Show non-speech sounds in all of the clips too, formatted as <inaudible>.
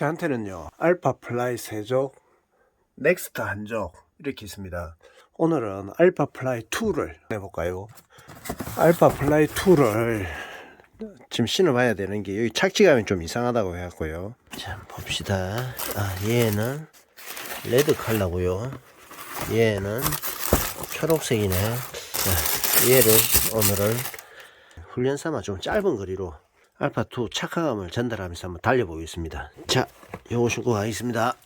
저한테는요 알파 플라이 세족 넥스트 한족 이렇게 있습니다. 오늘은 알파 플라이 2를 해볼까요? 알파 플라이 2를 지금 신어봐야 되는 게 여기 착지감이 좀 이상하다고 해갖고요. 자 봅시다. 아 얘는 레드 컬러고요. 얘는 초록색이네. 자, 얘를 오늘은 훈련 삼아 좀 짧은 거리로 알파2 착화감을 전달하면서 한번 달려보겠습니다. 자, 요거 신고 가겠습니다.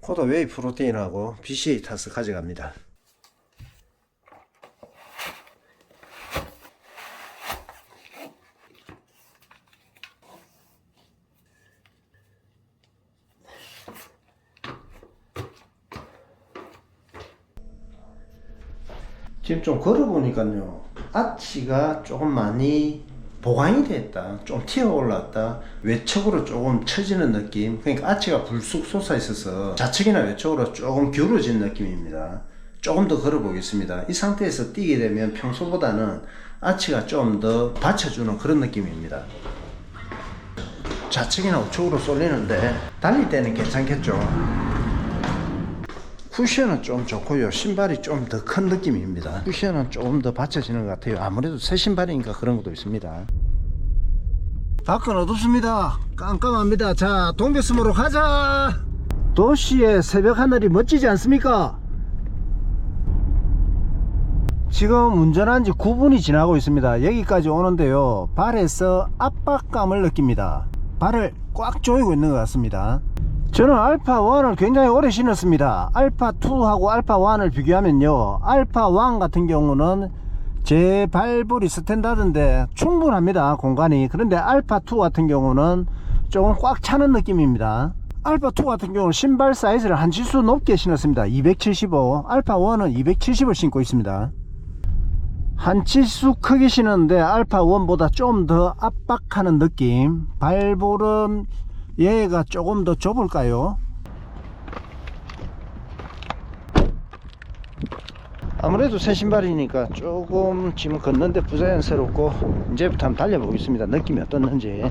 코더 웨이 프로테인하고 BCA 타스 가져갑니다. 지금 좀 걸어보니까요 아치가 조금 많이 보강이 됐다 좀 튀어 올랐다 외척으로 조금 처지는 느낌. 그러니까 아치가 불쑥 솟아 있어서 좌측이나 외척으로 조금 기울어진 느낌입니다. 조금 더 걸어 보겠습니다. 이 상태에서 뛰게 되면 평소보다는 아치가 좀 더 받쳐주는 그런 느낌입니다. 좌측이나 우측으로 쏠리는데 달릴 때는 괜찮겠죠 쿠션은 좀 좋고요. 신발이 좀 더 큰 느낌입니다. 쿠션은 조금 더 받쳐지는 것 같아요. 아무래도 새 신발이니까 그런 것도 있습니다. 밖은 어둡습니다. 깜깜합니다. 자, 동백섬으로 가자. 도시의 새벽 하늘이 멋지지 않습니까? 지금 운전한 지 9분이 지나고 있습니다. 여기까지 오는데요. 발에서 압박감을 느낍니다. 발을 꽉 조이고 있는 것 같습니다. 저는 알파1을 굉장히 오래 신었습니다. 알파2하고 알파1을 비교하면요. 알파1 같은 경우는 제 발볼이 스탠다드인데 충분합니다. 공간이. 그런데 알파2 같은 경우는 조금 꽉 차는 느낌입니다. 알파2 같은 경우는 신발 사이즈를 한 지수 높게 신었습니다. 275. 알파1은 270을 신고 있습니다. 한 치수 크게 신었는데 알파1보다 좀 더 압박하는 느낌. 발볼은 얘가 조금 더 좁을까요? 아무래도 새 신발이니까 조금 지금 걷는데 부자연스럽고 이제부터 한번 달려보겠습니다. 느낌이 어떻는지.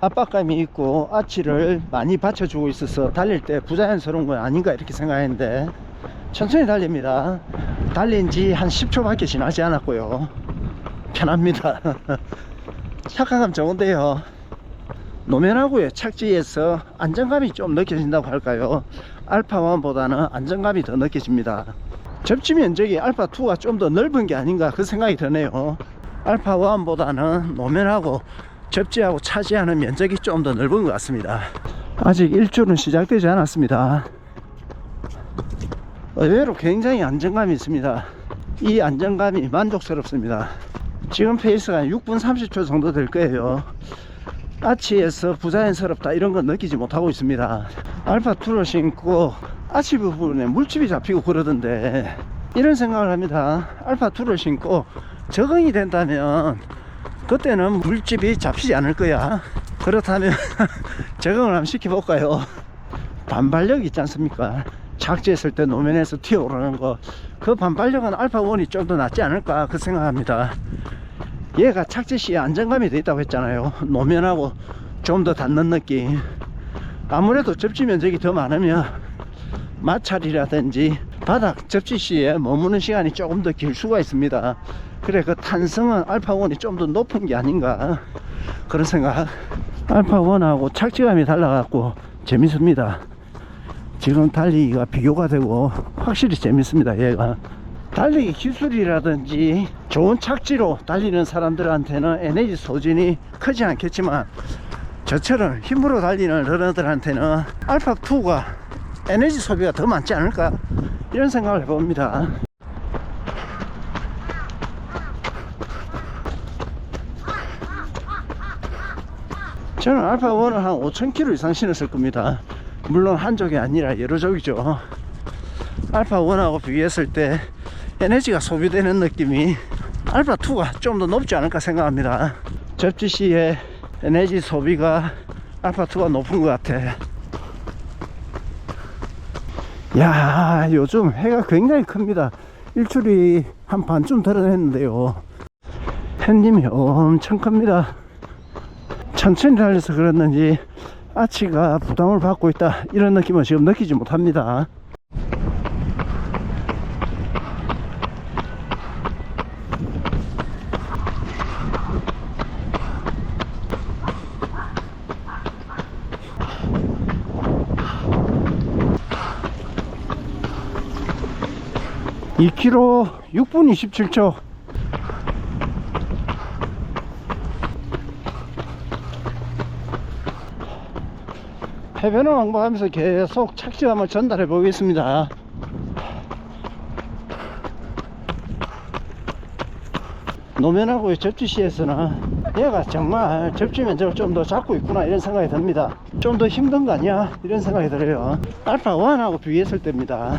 압박감이 있고 아치를 많이 받쳐주고 있어서 달릴 때 부자연스러운 건 아닌가 이렇게 생각했는데 천천히 달립니다. 달린 지 한 10초밖에 지나지 않았고요. 편합니다. <laughs> 착화감 좋은데요. 노면하고의 착지에서 안정감이 좀 느껴진다고 할까요? 알파1보다는 안정감이 더 느껴집니다. 접지 면적이 알파2가 좀 더 넓은 게 아닌가 그 생각이 드네요. 알파1보다는 노면하고 접지하고 차지하는 면적이 좀 더 넓은 것 같습니다. 아직 일주는 시작되지 않았습니다. 의외로 굉장히 안정감이 있습니다. 이 안정감이 만족스럽습니다. 지금 페이스가 6분 30초 정도 될 거예요. 아치에서 부자연스럽다 이런 건 느끼지 못하고 있습니다. 알파2를 신고 아치 부분에 물집이 잡히고 그러던데 이런 생각을 합니다. 알파2를 신고 적응이 된다면 그때는 물집이 잡히지 않을 거야. 그렇다면 <laughs> 적응을 한번 시켜볼까요? 반발력 있지 않습니까? 착지했을 때 노면에서 튀어오르는 거 그 반발력은 알파1이 좀 더 낫지 않을까 그 생각합니다 얘가 착지 시에 안정감이 돼 있다고 했잖아요. <laughs> 노면하고 좀 더 닿는 느낌. 아무래도 접지 면적이 더 많으면 마찰이라든지 바닥 접지 시에 머무는 시간이 조금 더 길 수가 있습니다. 그래 그 탄성은 알파1이 좀 더 높은 게 아닌가. 그런 생각. 알파1하고 착지감이 달라갖고 재밌습니다. 지금 달리기가 비교가 되고 확실히 재밌습니다 얘가 달리기 기술이라든지 좋은 착지로 달리는 사람들한테는 에너지 소진이 크지 않겠지만 저처럼 힘으로 달리는 러너들한테는 알파2가 에너지 소비가 더 많지 않을까 이런 생각을 해봅니다. 저는 알파1을 한 5,000km 이상 신었을 겁니다. 물론 한 족이 아니라 여러 족이죠. 알파1하고 비교했을 때 에너지가 소비되는 느낌이 알파2가 좀 더 높지 않을까 생각합니다 접지 시에 에너지 소비가 알파2가 높은 것 같아. 야, 요즘 해가 굉장히 큽니다. 일출이 한 반쯤 드러냈는데요. 햇님이 엄청 큽니다. 천천히 달려서 그랬는지 아치가 부담을 받고 있다. 이런 느낌은 지금 느끼지 못합니다. 이 k m 6분 27초. 해변을 왕복하면서 계속 착지감을 전달해 보겠습니다. 노면하고의 접지시에서는 얘가 정말 접지 면적을 좀 더 잡고 있구나 이런 생각이 듭니다. 좀 더 힘든 거 아니야? 이런 생각이 들어요. 알파 1하고 비교했을 때입니다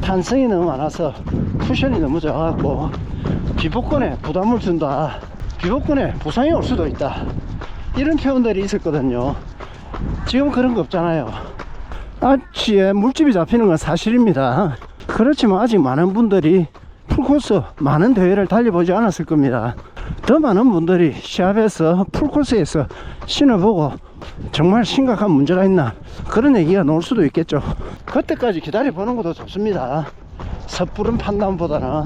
탄성이 너무 많아서 쿠션이 너무 작아갖고 비복근에 부담을 준다. 비복근에 부상이 올 수도 있다. 이런 표현들이 있었거든요. 지금 그런 거 없잖아요. 아치에 물집이 잡히는 건 사실입니다. 그렇지만 아직 많은 분들이 풀코스 많은 대회를 달려보지 않았을 겁니다. 더 많은 분들이 시합에서 풀코스에서 신어보고 정말 심각한 문제가 있나 그런 얘기가 나올 수도 있겠죠. 그때까지 기다려 보는 것도 좋습니다. 섣부른 판단보다는.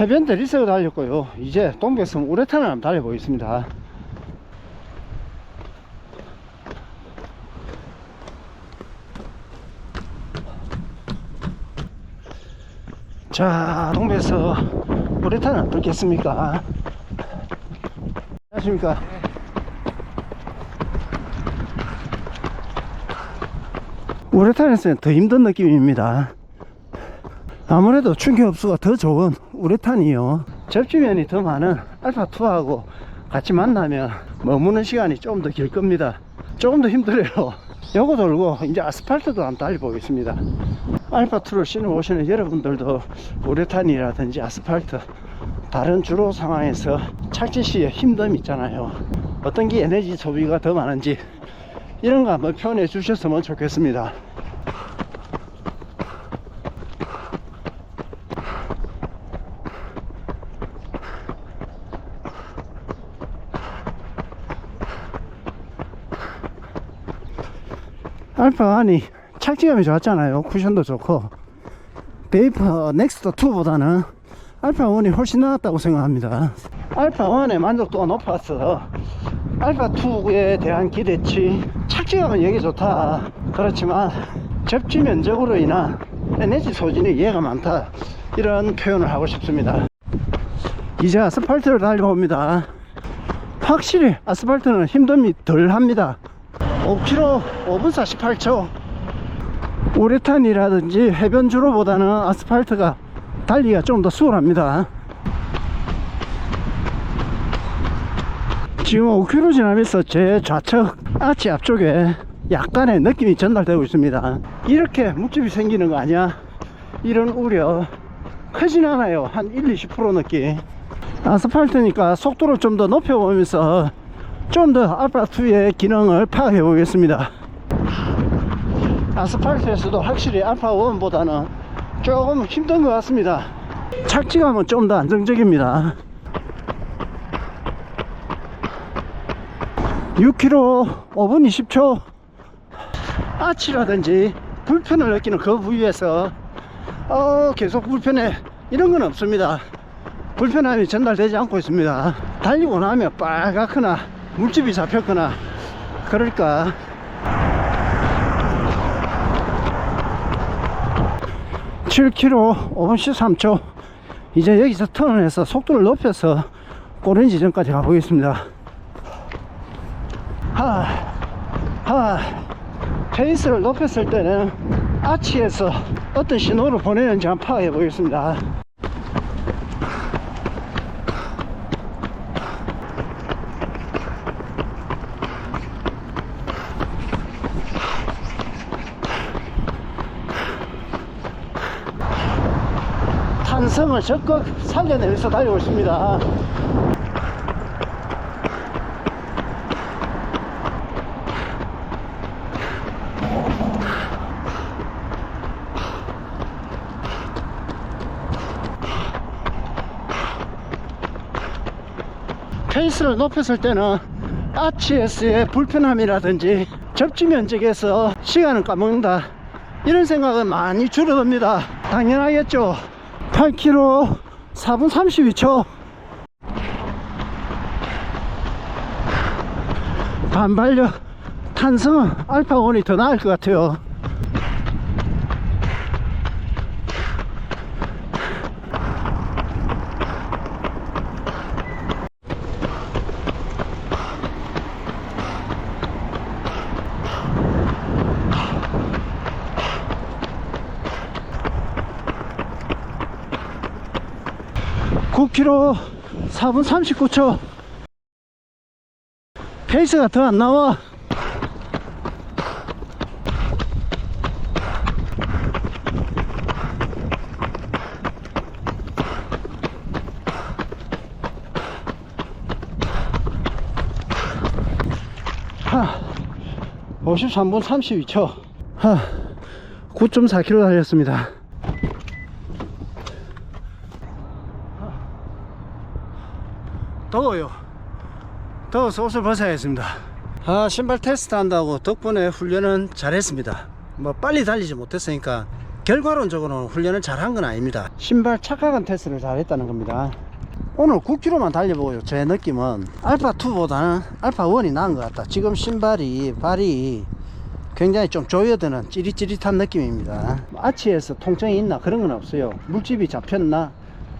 해변 대리석을 달렸고요. 이제 동백섬 우레탄을 한번 달려보겠습니다 자 동백섬 우레탄은 어떻겠습니까? 안녕하십니까? 우레탄에서는 더 힘든 느낌입니다. 아무래도 충격 흡수가 더 좋은 우레탄이요. 접지면이 더 많은 알파2하고 같이 만나면 머무는 시간이 좀 더 길 겁니다. 조금 더 힘들어요 요거 돌고 이제 아스팔트도 한번 달려보겠습니다. 알파2를 신어 오시는 여러분들도 우레탄이라든지 아스팔트 다른 주로 상황에서 착지 시에 힘듦 있잖아요. 어떤 게 에너지 소비가 더 많은지 이런 거 한번 표현해 주셨으면 좋겠습니다 알파 안이 착지감이 좋았잖아요. 쿠션도 좋고. 베이퍼 넥스트 2보다는 알파 1이 훨씬 나았다고 생각합니다. 알파 1의 만족도가 높아서 알파 2에 대한 기대치 착지감은 여기 좋다. 그렇지만 접지 면적으로 인한 에너지 소진이 얘가 많다. 이런 표현을 하고 싶습니다. 이제 아스팔트를 달려봅니다. 확실히 아스팔트는 힘듦이 덜 합니다 5km 5분 48초. 우레탄이라든지 해변 주로보다는 아스팔트가 달리기가 좀 더 수월합니다. 지금 5km 지나면서 제 좌측 아치 앞쪽에 약간의 느낌이 전달되고 있습니다. 이렇게 묵집이 생기는 거 아니야? 이런 우려. 크진 않아요. 한 1, 20% 느낌. 아스팔트니까 속도를 좀 더 높여보면서 좀 더 알파2의 기능을 파악해 보겠습니다. 아스팔트에서도 확실히 알파1보다는 조금 힘든 것 같습니다. 착지감은 좀 더 안정적입니다. 6km 5분 20초 아치라든지 불편을 느끼는 그 부위에서 어 계속 불편해. 이런 건 없습니다. 불편함이 전달되지 않고 있습니다. 달리고 나면 빨갛거나 물집이 잡혔거나. 그럴까. 그러니까. 칠 k 로 5분 13초. 이제 여기서 턴해서 속도를 높여서 꼬른 지점까지 가보겠습니다. 하, 하, 페이스를 높였을 때는 아치에서 어떤 신호를 보내는지 한번 파악해 보겠습니다. 탄성을 적극 살려내면서 있습니다. 페이스를 높였을 때는 아치에스의 불편함이라든지 접지 면적에서 시간을 까먹는다. 이런 생각은 많이 줄어듭니다. 당연하겠죠 8km 4분 32초. 반발력 탄성은 알파1이 더 나을 것 같아요 구 k m 4분 39초. 페이스가 더 안 나와. 하 53분 32초. 하 9.4km 달렸습니다 더워요. 더워서 옷을 벗어야겠습니다. 아, 신발 테스트 한다고 덕분에 훈련은 잘했습니다. 뭐 빨리 달리지 못했으니까 결과론적으로는 훈련을 잘한 건 아닙니다. 신발 착각한 테스트를 잘했다는 겁니다. 오늘 9km만 달려보고요. 제 느낌은 알파2보다는 알파1이 나은 것 같다. 지금 신발이, 발이 굉장히 좀 조여드는 찌릿찌릿한 느낌입니다. 아치에서 통증이 있나 그런 건 없어요. 물집이 잡혔나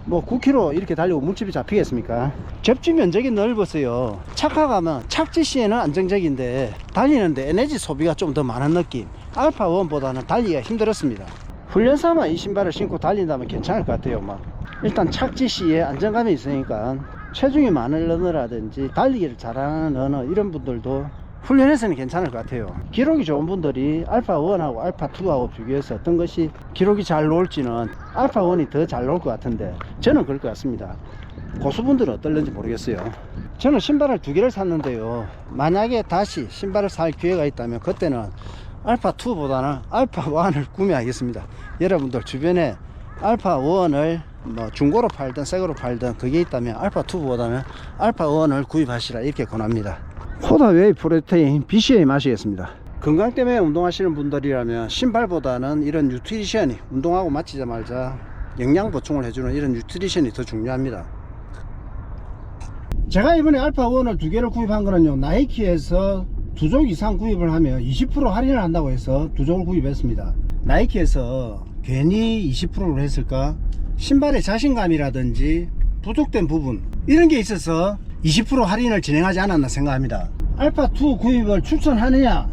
뭐 9km 이렇게 달리고 물집이 잡히겠습니까? 접지 면적이 넓었어요. 착화가면 착지 시에는 안정적인데 달리는데 에너지 소비가 좀 더 많은 느낌. 알파 1보다는 달리기가 힘들었습니다. 훈련 삼아 이 신발을 신고 달린다면 괜찮을 것 같아요. 막 일단 착지 시에 안정감이 있으니까 체중이 많은 러너라든지 달리기를 잘하는 러너 이런 분들도 훈련에서는 괜찮을 것 같아요. 기록이 좋은 분들이 알파 1하고 알파 2하고 비교해서 어떤 것이 기록이 잘 나올지는 알파 1이 더 잘 나올 것 같은데 저는 그럴 것 같습니다. 고수분들은 어떨는지 모르겠어요. 저는 신발을 두 개를 샀는데요. 만약에 다시 신발을 살 기회가 있다면 그때는 알파 2보다는 알파 1을 구매하겠습니다. 여러분들 주변에 알파 1을 뭐 중고로 팔든 새거로 팔든 그게 있다면 알파 2보다는 알파 1을 구입하시라 이렇게 권합니다. 코다웨이 프로테인 BCA 마시겠습니다. 건강 때문에 운동하시는 분들이라면 신발보다는 이런 뉴트리션이 운동하고 마치자마자 영양 보충을 해주는 이런 뉴트리션이 더 중요합니다. 제가 이번에 알파1을 두 개를 구입한 거는요 나이키에서 두족 이상 구입을 하면 20% 할인을 한다고 해서 두 족을 구입했습니다 나이키에서 괜히 20%를 했을까 신발의 자신감이라든지 부족된 부분 이런 게 있어서 20% 할인을 진행하지 않았나 생각합니다. 알파2 구입을 추천하느냐?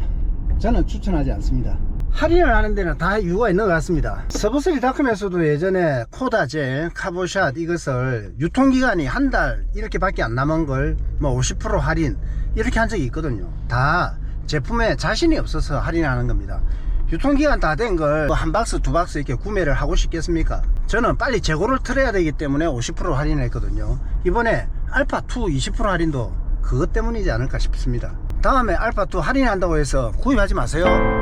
저는 추천하지 않습니다. 할인을 하는 데는 다 이유가 있는 것 같습니다. 서브스리 닷컴에서도 예전에 코다젤 카보샷 이것을 유통기간이 한 달 이렇게 밖에 안 남은 걸 뭐 50% 할인 이렇게 한 적이 있거든요. 다 제품에 자신이 없어서 할인하는 겁니다 유통기간 다된 걸 한 박스 두 박스 이렇게 구매를 하고 싶겠습니까? 저는 빨리 재고를 틀어야 되기 때문에 50% 할인을 했거든요. 이번에 알파2 20% 할인도 그것 때문이지 않을까 싶습니다. 다음에 알파2 할인한다고 해서 구입하지 마세요